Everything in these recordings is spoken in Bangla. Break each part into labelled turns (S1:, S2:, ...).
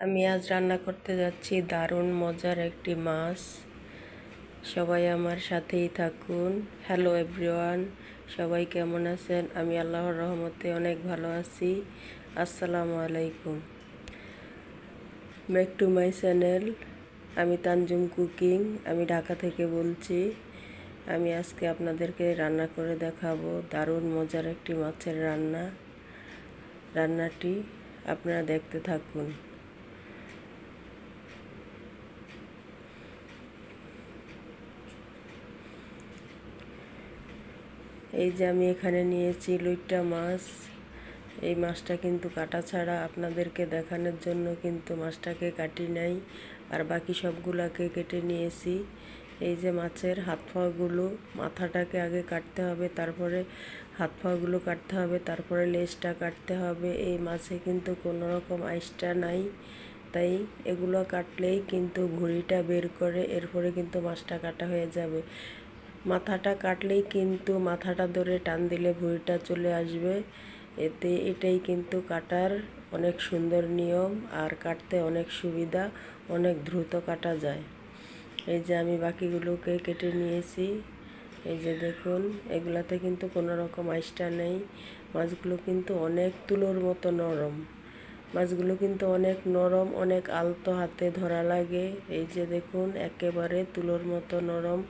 S1: আমি আজ রান্না করতে যাচ্ছি দারুণ মজার একটি মাছ। সবাই আমার সাথেই থাকুন। হ্যালো এভরিওয়ান সবাই কেমন আছেন? আমি আল্লাহর রহমতে অনেক ভালো আছি। আসসালামু আলাইকুম। ব্যাক টু মাই চ্যানেল আমি তানজুম কুকিং। আমি ঢাকা থেকে বলছি, আমি আজকে আপনাদেরকে রান্না করে দেখাবো দারুণ মজার একটি মাছের রান্না। রান্নাটি আপনারা দেখতে থাকুন। এই যে আমি এখানে নিয়েছি লুইট্টা মাছ। এই মাছটা কিন্তু কাটা ছাড়া আপনাদেরকে দেখানোর জন্য কিন্তু মাছটাকে কাটি নাই। আর বাকি সবগুলাকে কেটে নিয়েছি। এই যে মাছের হাত পাগুলো মাথাটাকে আগে কাটতে হবে, তারপরে হাত পাগুলো কাটতে হবে, তারপরে লেজটা কাটতে হবে। এই মাছে কিন্তু কোনো রকম আইসটা নাই। তাই এগুলো কাটলেই কিন্তু ভুঁড়িটা বের করে, এরপরে কিন্তু মাছটা কাটা হয়ে যাবে। মাথাটা কাটলেই কিন্তু মাথাটা ধরে টান দিলে ভুঁড়িটা চলে আসবে। এতে এটাই কিন্তু কাটার অনেক সুন্দর নিয়ম আর কাটতে অনেক সুবিধা, অনেক দ্রুত কাটা যায়। এই যে আমি বাকিগুলোকে কেটে নিয়েছি। এই যে দেখুন, এগুলাতে কিন্তু কোনো রকম আইসটা নেই। মাছগুলো কিন্তু অনেক তুলোর মতো নরম। মাছগুলো কিন্তু অনেক নরম, অনেক আলতো হাতে ধরা লাগে। এই যে দেখুন, একেবারে তুলোর মতো নরম।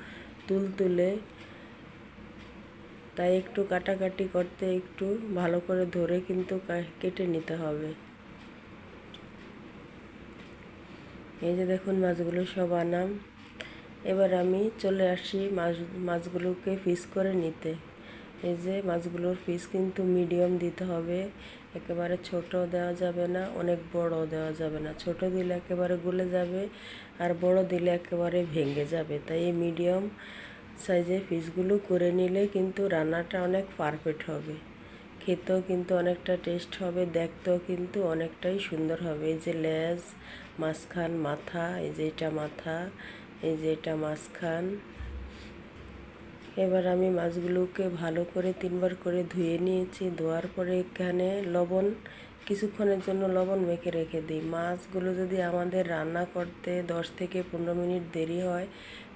S1: তুল তুলে তাই একটু কাটাকাটি করতে একটু ভালো করে ধরে কিন্তু কেটে নিতে হবে। এই যে দেখুন মাছগুলো সব আনাম। এবার আমি চলে আসি মাছ, মাছগুলোকে ফিস করে নিতে। এই যে মাছগুলোর পিস কিন্তু মিডিয়াম দিতে হবে। একেবারে ছোট দেওয়া যাবে না, অনেক বড় দেওয়া যাবে না। ছোট দিলে একেবারে গলে যাবে আর বড় দিলে একেবারে ভেঙে যাবে। তাই এই মিডিয়াম সাইজের পিসগুলো করে নিলে কিন্তু রান্নাটা অনেক পারফেক্ট হবে। খেতেও কিন্তু অনেকটা টেস্ট হবে, দেখতেও কিন্তু অনেকটাই সুন্দর হবে। এই যে লেজ, মাঝখান, মাথা, এই যে এটা মাথা, এই যে এটা মাঝখান। এবার আমি মাছগুলোকে ভালো করে তিনবার করে ধুয়ে নিয়েছি, ধোয়ার পরে এখানে লবণ, কিছুক্ষণের জন্য লবণ মেখে রেখে দিই। মাছগুলো যদি আমাদের রান্না করতে দশ থেকে পনেরো মিনিট দেরি হয়,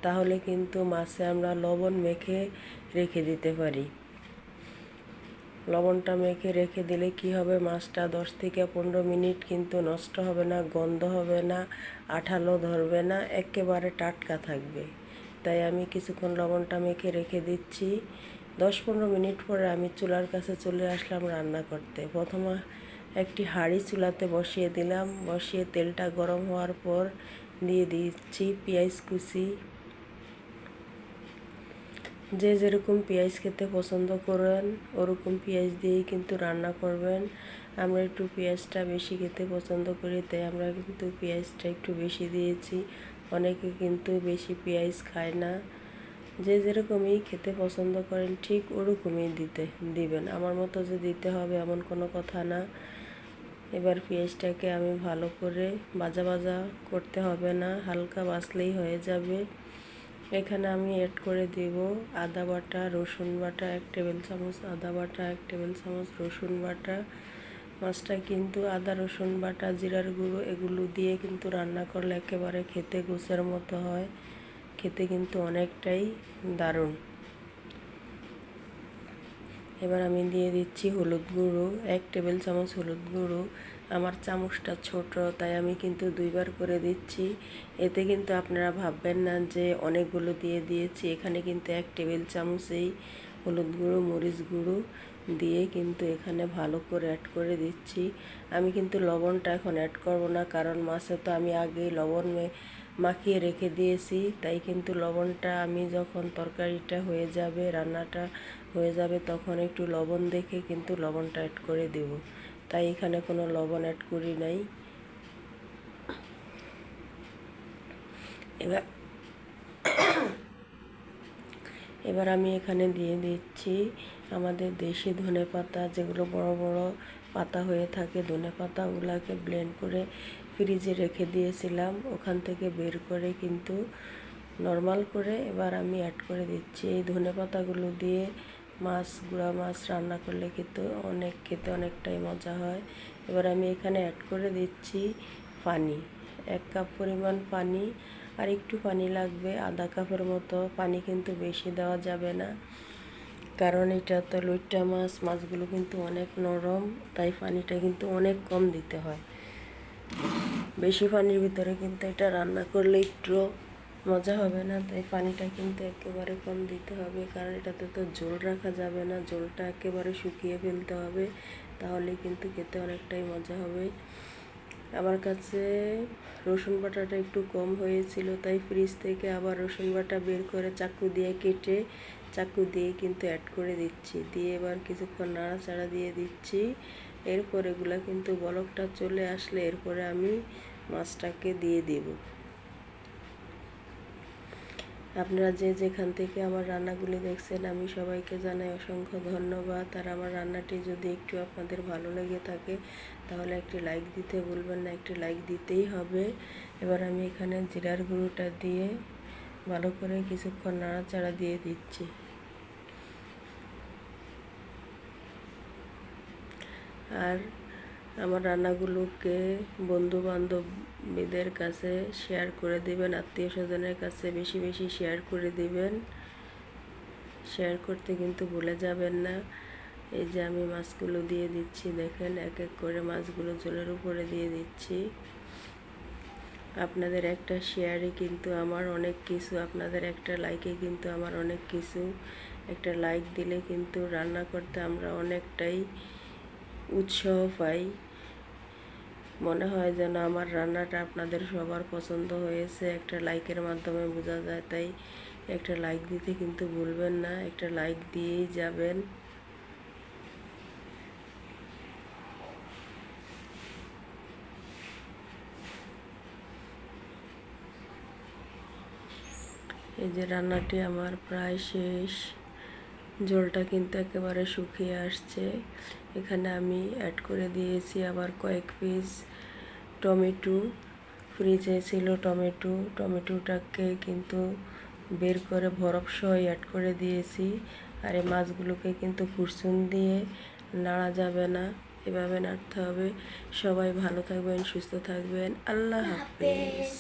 S1: তাহলে কিন্তু মাছে আমরা লবণ মেখে রেখে দিতে পারি। লবণটা মেখে রেখে দিলে কি হবে? মাছটা দশ থেকে পনেরো মিনিট কিন্তু নষ্ট হবে না, গন্ধ হবে না, আঠালো ধরবে না, একেবারে টাটকা থাকবে। তাই আমি কিছুক্ষণ লবণটা মেখে রেখে দিচ্ছি। দশ পনেরো মিনিট পরে আমি চুলার কাছে চলে আসলাম রান্না করতে। প্রথমে একটি হাঁড়ি চুলাতে বসিয়ে দিলাম। বসিয়ে তেলটা গরম হওয়ার পর দিয়ে দিচ্ছি পেঁয়াজ কুচি। যে যেরকম পেঁয়াজ খেতে পছন্দ করেন, ওরকম পেঁয়াজ দিয়েই কিন্তু রান্না করবেন। আমরা একটু পেঁয়াজটা বেশি খেতে পছন্দ করি, তাই আমরা কিন্তু পেঁয়াজটা একটু বেশি দিয়েছি। অনেকে কিন্তু বেশি পেঁয়াজ খায় না। যে যেরকমই খেতে পছন্দ করেন, ঠিক ওরকমই দিতে, দিবেন। আমার মতো যে দিতে হবে এমন কোনো কথা না। এবার পেঁয়াজটাকে আমি ভালো করে বাজা বাজা করতে হবে না, হালকা বাছলেই হয়ে যাবে। এখানে আমি অ্যাড করে দেব আদা বাটা, রসুন বাটা, এক টেবিল চামচ আদা বাটা, এক টেবিল চামচ রসুন বাটা। মাছটা কিন্তু আদা, রসুন বাটা, জিরার গুঁড়ো এগুলো দিয়ে কিন্তু রান্না করলে একেবারে খেতে গোছের মতো হয়। খেতে কিন্তু অনেকটাই দারুণ। এবার আমি দিয়ে দিচ্ছি হলুদ গুঁড়ো, এক টেবিল চামচ হলুদ গুঁড়ো। আমার চামচটা ছোট, তাই আমি কিন্তু দুইবার করে দিচ্ছি। এতে কিন্তু আপনারা ভাববেন না যে অনেকগুলো দিয়ে দিয়েছি। এখানে কিন্তু এক টেবিল চামচেই হলুদ গুঁড়ো, মরিচ গুঁড়ো দিয়ে কিন্তু এখানে ভালো করে অ্যাড করে দিচ্ছি। আমি কিন্তু লবণটা এখন অ্যাড করব না, কারণ মাছে তো আমি আগেই লবণ মাখিয়ে রেখে দিয়েছি। তাই কিন্তু লবণটা আমি যখন তরকারিটা হয়ে যাবে, রান্নাটা হয়ে যাবে, তখন একটু লবণ দেখে কিন্তু লবণটা অ্যাড করে দেব। তাই এখানে কোনো লবণ অ্যাড করি নাই। এবার এবার আমি এখানে দিয়ে দিচ্ছি আমাদের দেশি ধনে পাতা যেগুলো বড় বড় পাতা হয়ে থাকে, ধনে পাতাগুলোকে ব্লেন্ড করে ফ্রিজে রেখে দিয়েছিলাম। ওখান থেকে বের করে কিন্তু নর্মাল করে এবার আমি অ্যাড করে দিচ্ছি। এই ধনে পাতাগুলো দিয়ে মাছ, গুঁড়া মাছ রান্না করলে কিন্তু অনেক, খেতে অনেকটাই মজা হয়। এবার আমি এখানে অ্যাড করে দিচ্ছি পানি, এক কাপ পরিমাণ পানি আর একটু পানি লাগবে। আধা কাপের মতো পানি কিন্তু বেশি দেওয়া যাবে না। কারণ এটা তো লইট্টা মাছ, মাছগুলো কিন্তু অনেক নরম, তাই পানিটা কিন্তু অনেক কম দিতে হয়। বেশি পানির ভিতরে কিন্তু এটা রান্না করলে একটু মজা হবে না, তাই পানিটা কিন্তু একেবারে কম দিতে হবে। কারণ এটাতে তো জল রাখা যাবে না, জলটা একেবারে শুকিয়ে ফেলতে হবে, তাহলে কিন্তু খেতে অনেকটাই মজা হবে। আমার কাছে রসুন বাটাটা একটু কম হয়েছিল, তাই ফ্রিজ থেকে আবার রসুন বাটা বের করে চাকু দিয়ে কেটে চাকু দিয়ে কিন্তু অ্যাড করে দিচ্ছি। দিয়ে এবার কিছুক্ষণ নাড়াচাড়া দিয়ে দিচ্ছি। এরপর এগুলা কিন্তু বলকটা চলে আসলে এরপরে আমি মাছটাকে দিয়ে দেব। আপনারা যে যেখান থেকে আমার রান্নাগুলি দেখছেন, আমি সবাইকে জানাই অসংখ্য ধন্যবাদ। আর আমার রান্নাটি যদি একটু আপনাদের ভালো লেগে থাকে, তাহলে একটি লাইক দিতে বলবেন না, একটি লাইক দিতেই হবে। এবার আমি এখানে জিরার গুঁড়োটা দিয়ে ভালো করে কিছুক্ষণ নাড়াচাড়া দিয়ে দিচ্ছি। আর আমার রান্নাগুলোকে বন্ধু বান্ধবীদের কাছে শেয়ার করে দিবেন আত্মীয় স্বজনের কাছে বেশি বেশি শেয়ার করে দিবেন। শেয়ার করতে কিন্তু ভুলে যাবেন না। এই যে আমি মাছগুলো দিয়ে দিচ্ছি, দেখেন এক এক করে মাছগুলো জলের উপরে দিয়ে দিচ্ছি। আপনাদের একটা শেয়ারে কিন্তু আমার অনেক কিছু, আপনাদের একটা লাইকে কিন্তু আমার অনেক কিছু। একটা লাইক দিলে কিন্তু রান্না করতে আমরা অনেকটাই উৎসাহ পাই মনে হয় যেন আমার রান্নাটা আপনাদের সবার পছন্দ হয়েছে। একটা লাইকের মাধ্যমে বোঝা যায়, তাই একটা লাইক দিতে কিন্তু ভুলবেন না। একটা লাইক দিয়েই যাবেন। এই যে রান্নাটি আমার প্রায় শেষ। জলটা কিন্তু একেবারে শুকিয়ে আসছে। এখানে আমি অ্যাড করে দিয়েছি আবার কয়েক পিস টমেটো। ফ্রিজে ছিল টমেটো। টমেটোটাকে কিন্তু বের করে বরফ সহ অ্যাড করে দিয়েছি। আর এই মাছগুলোকে কিন্তু ফুরসুন দিয়ে নাড়া যাবে না, এভাবে নাড়তে হবে। সবাই ভালো থাকবেন, সুস্থ থাকবেন। আল্লাহ হাফেজ।